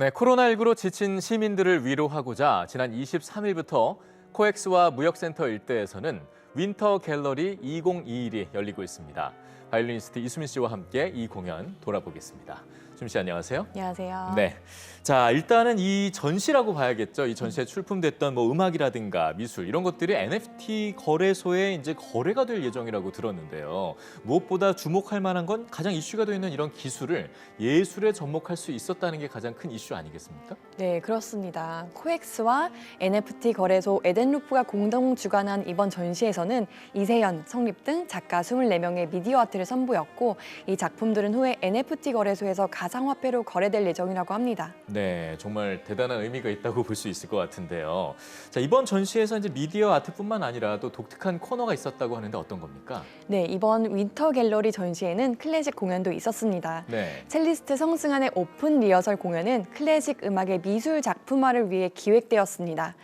네, 코로나19로 지친 시민들을 위로하고자 지난 23일부터 코엑스와 무역센터 일대에서는 윈터 갤러리 2021이 열리고 있습니다. 바이올리니스트 이수민 씨와 함께 이 공연 돌아보겠습니다. 수민 씨 안녕하세요. 안녕하세요. 네. 자, 일단은 이 전시라고 봐야겠죠. 이 전시에 출품됐던 뭐 음악이라든가 미술 이런 것들이 NFT 거래소에 이제 거래가 될 예정이라고 들었는데요. 무엇보다 주목할 만한 건 가장 이슈가 되어 있는 이런 기술을 예술에 접목할 수 있었다는 게 가장 큰 이슈 아니겠습니까? 네, 그렇습니다. 코엑스와 NFT 거래소 에덴루프가 공동 주관한 이번 전시에서는 이세연, 성립 등 작가 24명의 미디어 아트를 선보였고 이 작품들은 후에 NFT 거래소에서 가상화폐로 거래될 예정이라고 합니다. 네, 정말 대단한 의미가 있다고 볼 수 있을 것 같은데요. 자, 이번 전시에서 이제 미디어 아트뿐만 아니라 또 독특한 코너가 있었다고 하는데 어떤 겁니까? 네, 이번 윈터 갤러리 전시에는 클래식 공연도 있었습니다. 네. 첼리스트 성승환의 오픈 리허설 공연은 클래식 음악의 미술 작품화를 위해 기획되었습니다.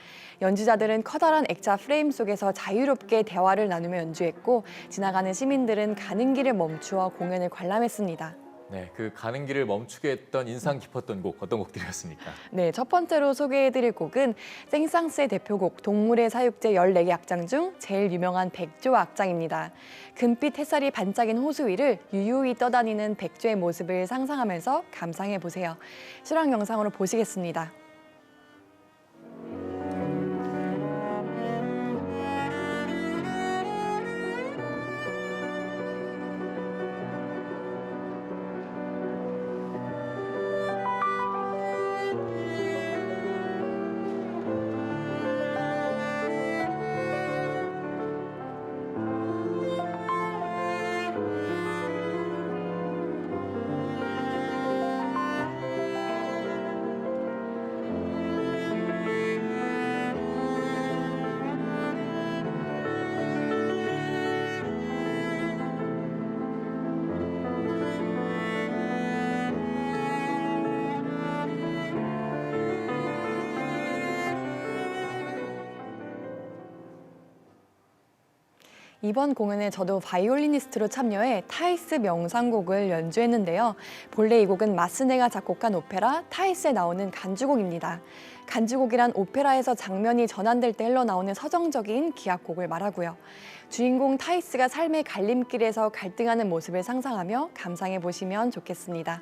연주자들은 커다란 액자 프레임 속에서 자유롭게 대화를 나누며 연주했고 지나가는 시민들은 가는 길을 멈추어 공연을 관람했습니다. 네, 그 가는 길을 멈추게 했던 인상 깊었던 곡 어떤 곡들이었습니까? 네, 첫 번째로 소개해드릴 곡은 생상스의 대표곡 동물의 사육제 14개 악장 중 제일 유명한 백조 악장입니다. 금빛 햇살이 반짝인 호수 위를 유유히 떠다니는 백조의 모습을 상상하면서 감상해 보세요. 실황 영상으로 보시겠습니다. 이번 공연에 저도 바이올리니스트로 참여해 타이스 명상곡을 연주했는데요. 본래 이 곡은 마스네가 작곡한 오페라 타이스에 나오는 간주곡입니다. 간주곡이란 오페라에서 장면이 전환될 때 흘러나오는 서정적인 기악곡을 말하고요. 주인공 타이스가 삶의 갈림길에서 갈등하는 모습을 상상하며 감상해 보시면 좋겠습니다.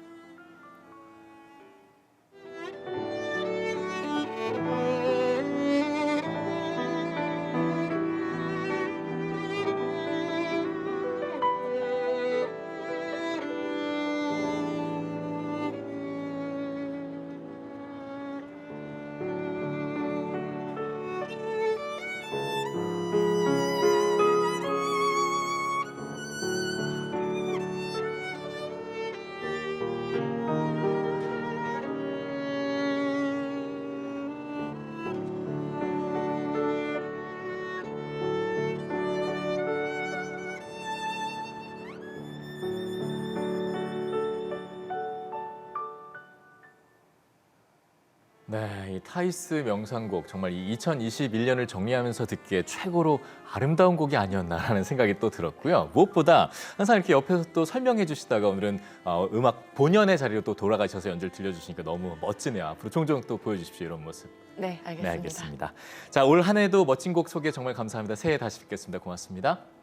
네, 이 타이스 명상곡 정말 이 2021년을 정리하면서 듣기에 최고로 아름다운 곡이 아니었나라는 생각이 또 들었고요. 무엇보다 항상 이렇게 옆에서 또 설명해 주시다가 오늘은 어, 음악 본연의 자리로 또 돌아가셔서 연주를 들려주시니까 너무 멋지네요. 앞으로 종종 또 보여주십시오 이런 모습. 네, 알겠습니다. 네, 알겠습니다. 자, 올 한 해도 멋진 곡 소개 정말 감사합니다. 새해 다시 뵙겠습니다. 고맙습니다.